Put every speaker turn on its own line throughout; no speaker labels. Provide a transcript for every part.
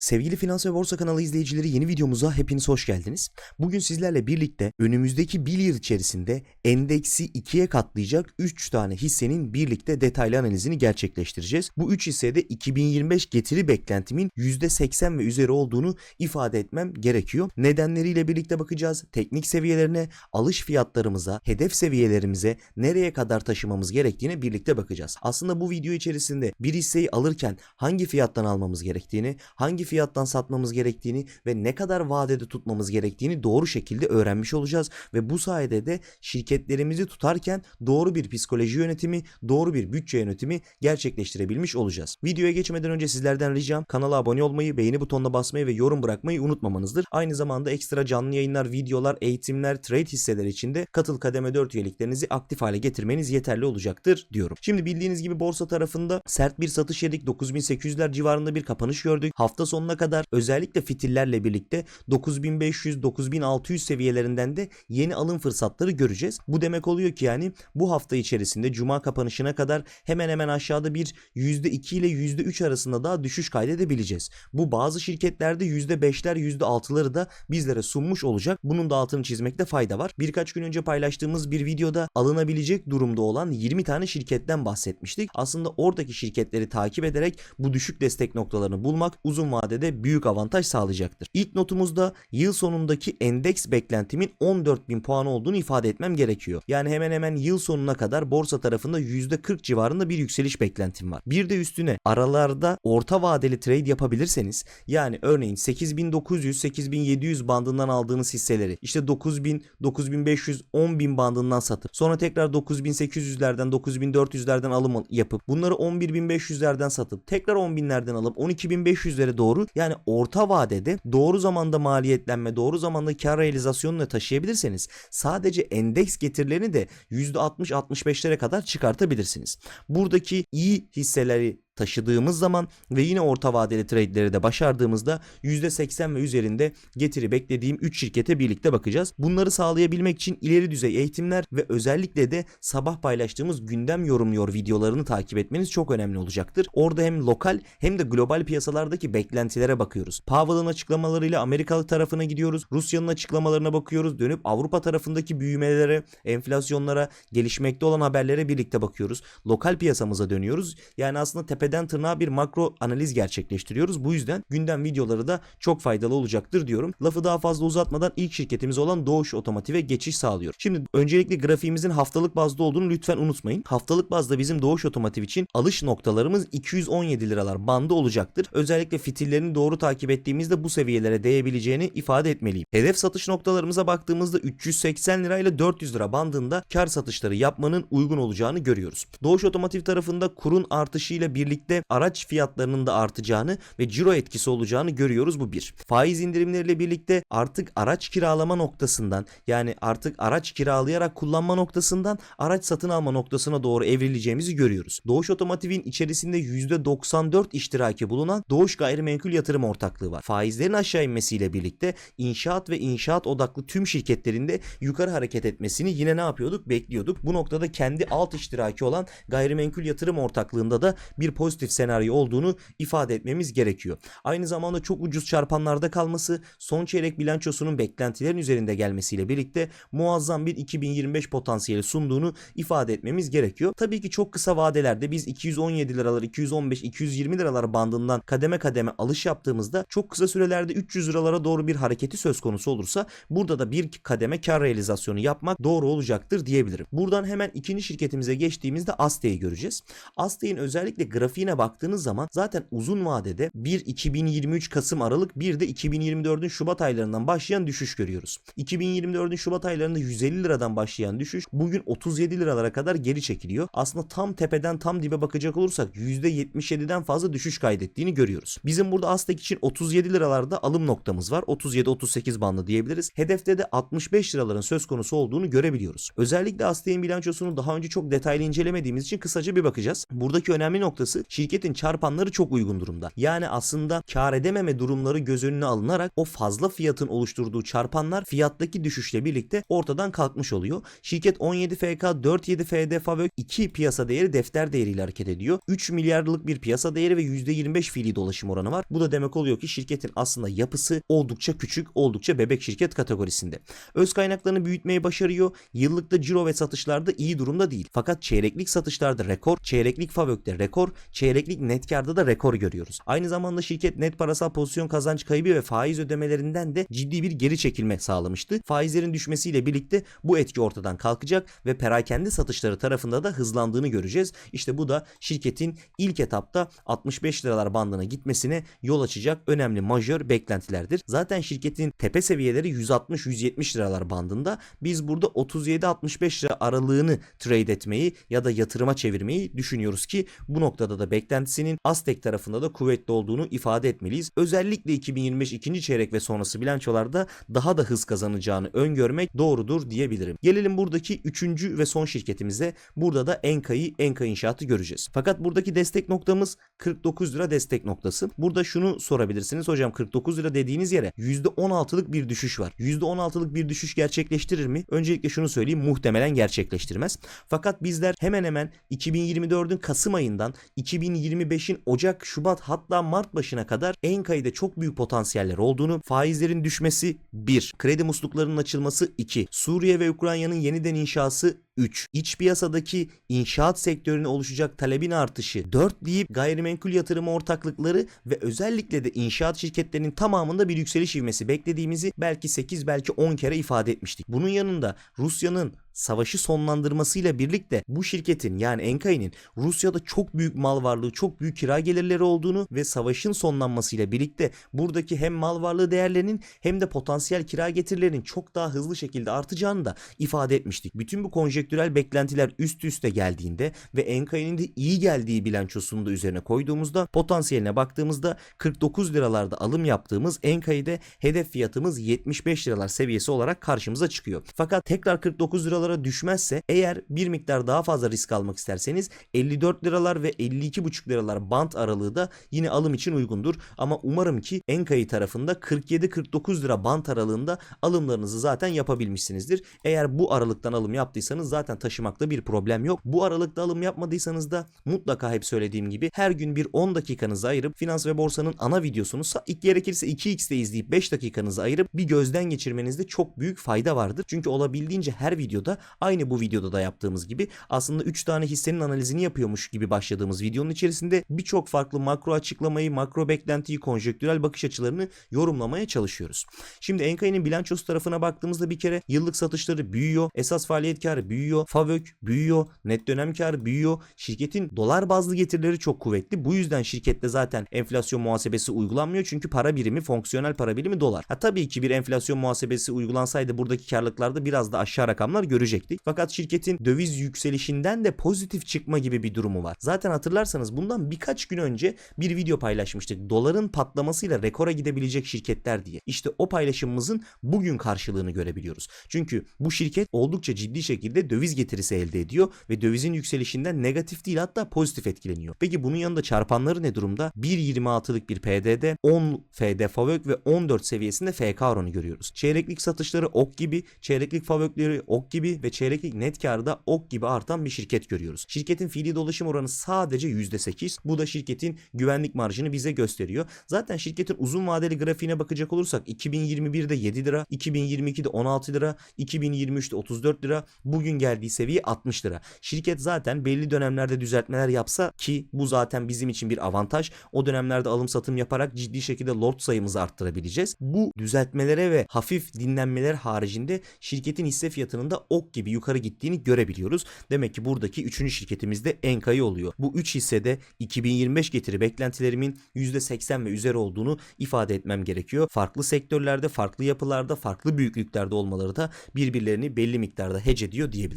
Sevgili Finans ve Borsa kanalı izleyicileri yeni videomuza hepiniz hoş geldiniz. Bugün sizlerle birlikte önümüzdeki bir yıl içerisinde endeksi ikiye katlayacak 3 tane hissenin birlikte detaylı analizini gerçekleştireceğiz. Bu 3 hissede 2025 getiri beklentimin %80 ve üzeri olduğunu ifade etmem gerekiyor. Nedenleriyle birlikte bakacağız. Teknik seviyelerine, alış fiyatlarımıza, hedef seviyelerimize nereye kadar taşımamız gerektiğine birlikte bakacağız. Aslında bu video içerisinde bir hisseyi alırken hangi fiyattan almamız gerektiğini, hangi fiyattan satmamız gerektiğini ve ne kadar vadede tutmamız gerektiğini doğru şekilde öğrenmiş olacağız ve bu sayede de şirketlerimizi tutarken doğru bir psikoloji yönetimi, doğru bir bütçe yönetimi gerçekleştirebilmiş olacağız. Videoya geçmeden önce sizlerden ricam kanala abone olmayı, beğeni butonuna basmayı ve yorum bırakmayı unutmamanızdır. Aynı zamanda ekstra canlı yayınlar, videolar, eğitimler, trade hisseler için de katıl kademe 4 üyeliklerinizi aktif hale getirmeniz yeterli olacaktır diyorum. Şimdi bildiğiniz gibi borsa tarafında sert bir satış yedik. 9800'ler civarında bir kapanış gördük. Hafta sonuna kadar özellikle fitillerle birlikte 9500-9600 seviyelerinden de yeni alım fırsatları göreceğiz. Bu demek oluyor ki yani bu hafta içerisinde cuma kapanışına kadar hemen hemen aşağıda bir %2 ile %3 arasında daha düşüş kaydedebileceğiz. Bu bazı şirketlerde %5'ler %6'ları da bizlere sunmuş olacak. Bunun da altını çizmekte fayda var. Birkaç gün önce paylaştığımız bir videoda alınabilecek durumda olan 20 tane şirketten bahsetmiştik. Aslında oradaki şirketleri takip ederek bu düşük destek noktalarını bulmak uzun vadede büyük avantaj sağlayacaktır. İlk notumuzda yıl sonundaki endeks beklentimin 14.000 puan olduğunu ifade etmem gerekiyor. Yani hemen hemen yıl sonuna kadar borsa tarafında %40 civarında bir yükseliş beklentim var. Bir de üstüne aralarda orta vadeli trade yapabilirseniz yani örneğin 8900-8700 bandından aldığınız hisseleri işte 9000, 9500, 10000 bandından satıp sonra tekrar 9800'lerden 9400'lerden alım yapıp bunları 11500'lerden satıp tekrar 10000'lerden alıp 12500'lere doğru yani orta vadede doğru zamanda maliyetlenme doğru zamanda kar realizasyonuna taşıyabilirseniz sadece endeks getirilerini de %60-65'lere kadar çıkartabilirsiniz. Buradaki iyi hisseleri taşıdığımız zaman ve yine orta vadeli trade'leri de başardığımızda %80 ve üzerinde getiri beklediğim 3 şirkete birlikte bakacağız. Bunları sağlayabilmek için ileri düzey eğitimler ve özellikle de sabah paylaştığımız gündem yorumluyor videolarını takip etmeniz çok önemli olacaktır. Orada hem lokal hem de global piyasalardaki beklentilere bakıyoruz. Powell'ın açıklamalarıyla Amerikalı tarafına gidiyoruz. Rusya'nın açıklamalarına bakıyoruz. Dönüp Avrupa tarafındaki büyümelere, enflasyonlara, gelişmekte olan haberlere birlikte bakıyoruz. Lokal piyasamıza dönüyoruz. Yani aslında tepeden tırnağa bir makro analiz gerçekleştiriyoruz. Bu yüzden gündem videoları da çok faydalı olacaktır diyorum. Lafı daha fazla uzatmadan ilk şirketimiz olan Doğuş Otomotiv'e geçiş sağlıyor. Şimdi öncelikle grafiğimizin haftalık bazda olduğunu lütfen unutmayın. Haftalık bazda bizim Doğuş Otomotiv için alış noktalarımız 217 liralar bandı olacaktır. Özellikle fitillerini doğru takip ettiğimizde bu seviyelere değebileceğini ifade etmeliyim. Hedef satış noktalarımıza baktığımızda 380 lira ile 400 lira bandında kar satışları yapmanın uygun olacağını görüyoruz. Doğuş Otomotiv tarafında kurun artışıyla birlikte araç fiyatlarının da artacağını ve ciro etkisi olacağını görüyoruz bu bir. Faiz indirimleriyle birlikte artık araç kiralama noktasından yani artık araç kiralayarak kullanma noktasından araç satın alma noktasına doğru evrileceğimizi görüyoruz. Doğuş Otomotiv'in içerisinde %94 iştiraki bulunan Doğuş Gayrimenkul Yatırım Ortaklığı var. Faizlerin aşağı inmesiyle birlikte inşaat ve inşaat odaklı tüm şirketlerinde yukarı hareket etmesini yine ne yapıyorduk? Bekliyorduk. Bu noktada kendi alt iştiraki olan Gayrimenkul Yatırım Ortaklığında da bir pozitif senaryo olduğunu ifade etmemiz gerekiyor. Aynı zamanda çok ucuz çarpanlarda kalması, son çeyrek bilançosunun beklentilerin üzerinde gelmesiyle birlikte muazzam bir 2025 potansiyeli sunduğunu ifade etmemiz gerekiyor. Tabii ki çok kısa vadelerde biz 217 liralar, 215, 220 liralar bandından kademe kademe alış yaptığımızda çok kısa sürelerde 300 liralara doğru bir hareketi söz konusu olursa burada da bir kademe kar realizasyonu yapmak doğru olacaktır diyebilirim. Buradan hemen ikinci şirketimize geçtiğimizde Aste'yi göreceğiz. Aste'nin özellikle grafiğine baktığınız zaman zaten uzun vadede bir 2023 Kasım Aralık bir de 2024'ün Şubat aylarından başlayan düşüş görüyoruz. 2024'ün Şubat aylarında 150 liradan başlayan düşüş bugün 37 liralara kadar geri çekiliyor. Aslında tam tepeden tam dibe bakacak olursak %77'den fazla düşüş kaydettiğini görüyoruz. Bizim burada Aztek için 37 liralarda alım noktamız var. 37-38 bandı diyebiliriz. Hedefte de 65 liraların söz konusu olduğunu görebiliyoruz. Özellikle Aztek'in bilançosunu daha önce çok detaylı incelemediğimiz için kısaca bir bakacağız. Buradaki önemli noktası olması şirketin çarpanları çok uygun durumda. Yani aslında kar edememe durumları göz önüne alınarak o fazla fiyatın oluşturduğu çarpanlar fiyattaki düşüşle birlikte ortadan kalkmış oluyor. Şirket 17 FK, 47 FD Favök 2 piyasa değeri defter değeriyle hareket ediyor. 3 milyarlık bir piyasa değeri ve %25 fiili dolaşım oranı var. Bu da demek oluyor ki şirketin aslında yapısı oldukça küçük, oldukça bebek şirket kategorisinde. Öz kaynaklarını büyütmeyi başarıyor. Yıllıkta ciro ve satışlarda iyi durumda değil. Fakat çeyreklik satışlarda rekor, çeyreklik Favök'te rekor, çeyreklik net karda da rekor görüyoruz. Aynı zamanda şirket net parasal pozisyon kazanç kaybı ve faiz ödemelerinden de ciddi bir geri çekilme sağlamıştı. Faizlerin düşmesiyle birlikte bu etki ortadan kalkacak ve perakende satışları tarafında da hızlandığını göreceğiz. İşte bu da şirketin ilk etapta 65 liralar bandına gitmesine yol açacak önemli majör beklentilerdir. Zaten şirketin tepe seviyeleri 160-170 liralar bandında. Biz burada 37-65 lira aralığını trade etmeyi ya da yatırıma çevirmeyi düşünüyoruz ki bu noktada da beklentisinin Aztek tarafında da kuvvetli olduğunu ifade etmeliyiz. Özellikle 2025 ikinci çeyrek ve sonrası bilançolarda daha da hız kazanacağını öngörmek doğrudur diyebilirim. Gelelim buradaki üçüncü ve son şirketimize. Burada da Enka'yı, Enka İnşaat'ı göreceğiz. Fakat buradaki destek noktamız 49 lira destek noktası. Burada şunu sorabilirsiniz. Hocam 49 lira dediğiniz yere %16'lık bir düşüş var. %16'lık bir düşüş gerçekleştirir mi? Öncelikle şunu söyleyeyim muhtemelen gerçekleştirmez. Fakat bizler hemen hemen 2024'ün Kasım ayından 2025'in Ocak, Şubat hatta Mart başına kadar Enka'da çok büyük potansiyeller olduğunu, faizlerin düşmesi 1, kredi musluklarının açılması 2, Suriye ve Ukrayna'nın yeniden inşası 3. İç piyasadaki inşaat sektörüne oluşacak talebin artışı 4 deyip gayrimenkul yatırımı ortaklıkları ve özellikle de inşaat şirketlerinin tamamında bir yükseliş ivmesi beklediğimizi belki 8 belki 10 kere ifade etmiştik. Bunun yanında Rusya'nın savaşı sonlandırmasıyla birlikte bu şirketin yani Enkai'nin Rusya'da çok büyük mal varlığı, çok büyük kira gelirleri olduğunu ve savaşın sonlanmasıyla birlikte buradaki hem mal varlığı değerlerinin hem de potansiyel kira getirilerinin çok daha hızlı şekilde artacağını da ifade etmiştik. Bütün bu konjektürel beklentiler üst üste geldiğinde ve Enkai'nin de iyi geldiği bilançosunu da üzerine koyduğumuzda potansiyeline baktığımızda 49 liralarda alım yaptığımız Enkai'de hedef fiyatımız 75 liralar seviyesi olarak karşımıza çıkıyor. Fakat tekrar 49 liralara düşmezse eğer bir miktar daha fazla risk almak isterseniz 54 liralar ve 52,5 liralar bant aralığı da yine alım için uygundur. Ama umarım ki Enkai tarafında 47-49 lira bant aralığında alımlarınızı zaten yapabilmişsinizdir. Eğer bu aralıktan alım yaptıysanız zaten taşımakta bir problem yok. Bu aralıkta alım yapmadıysanız da mutlaka hep söylediğim gibi her gün bir 10 dakikanızı ayırıp finans ve borsanın ana videosunu ilk gerekirse 2x'te izleyip 5 dakikanızı ayırıp bir gözden geçirmenizde çok büyük fayda vardır. Çünkü olabildiğince her videoda aynı bu videoda da yaptığımız gibi aslında 3 tane hissenin analizini yapıyormuş gibi başladığımız videonun içerisinde birçok farklı makro açıklamayı, makro beklentiyi, konjektürel bakış açılarını yorumlamaya çalışıyoruz. Şimdi Enkai'nin bilançosu tarafına baktığımızda bir kere yıllık satışları büyüyor, esas faaliyet karı büyüyor, FAVÖK büyüyor, net dönem karı büyüyor. Şirketin dolar bazlı getirileri çok kuvvetli. Bu yüzden şirkette zaten enflasyon muhasebesi uygulanmıyor. Çünkü para birimi, fonksiyonel para birimi dolar. Ha tabii ki bir enflasyon muhasebesi uygulansaydı buradaki karlılıklarda biraz da aşağı rakamlar görecektik. Fakat şirketin döviz yükselişinden de pozitif çıkma gibi bir durumu var. Zaten hatırlarsanız bundan birkaç gün önce bir video paylaşmıştık. Doların patlamasıyla rekora gidebilecek şirketler diye. İşte o paylaşımımızın bugün karşılığını görebiliyoruz. Çünkü bu şirket oldukça ciddi şekilde döviz getirisi elde ediyor ve dövizin yükselişinden negatif değil hatta pozitif etkileniyor. Peki bunun yanında çarpanları ne durumda? 1.26'lık bir PDD, 10 FD FAVÖK ve 14 seviyesinde FK oranı görüyoruz. Çeyreklik satışları ok gibi, çeyreklik FAVÖK'leri ok gibi ve çeyreklik net karda ok gibi artan bir şirket görüyoruz. Şirketin fiili dolaşım oranı sadece %8. Bu da şirketin güvenlik marjını bize gösteriyor. Zaten şirketin uzun vadeli grafiğine bakacak olursak 2021'de 7 lira, 2022'de 16 lira, 2023'te 34 lira, bugün geldiği seviye 60 lira. Şirket zaten belli dönemlerde düzeltmeler yapsa ki bu zaten bizim için bir avantaj. O dönemlerde alım satım yaparak ciddi şekilde lot sayımızı arttırabileceğiz. Bu düzeltmelere ve hafif dinlenmeler haricinde şirketin hisse fiyatının da ok gibi yukarı gittiğini görebiliyoruz. Demek ki buradaki üçüncü şirketimiz de Enka'yı oluyor. Bu 3 hissede 2025 getiri beklentilerimin %80 ve üzeri olduğunu ifade etmem gerekiyor. Farklı sektörlerde, farklı yapılarda, farklı büyüklüklerde olmaları da birbirlerini belli miktarda hece ediyor diyebiliriz.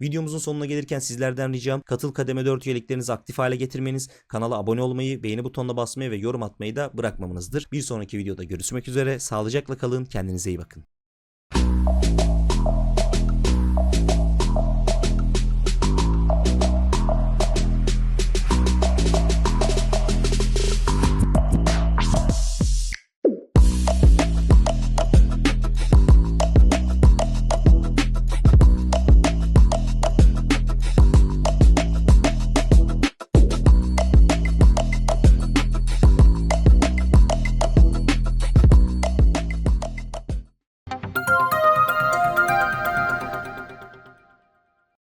Videomuzun sonuna gelirken sizlerden ricam katıl kademe 4 üyeliklerinizi aktif hale getirmeniz, kanala abone olmayı, beğeni butonuna basmayı ve yorum atmayı da bırakmamanızdır. Bir sonraki videoda görüşmek üzere. Sağlıcakla kalın. Kendinize iyi bakın.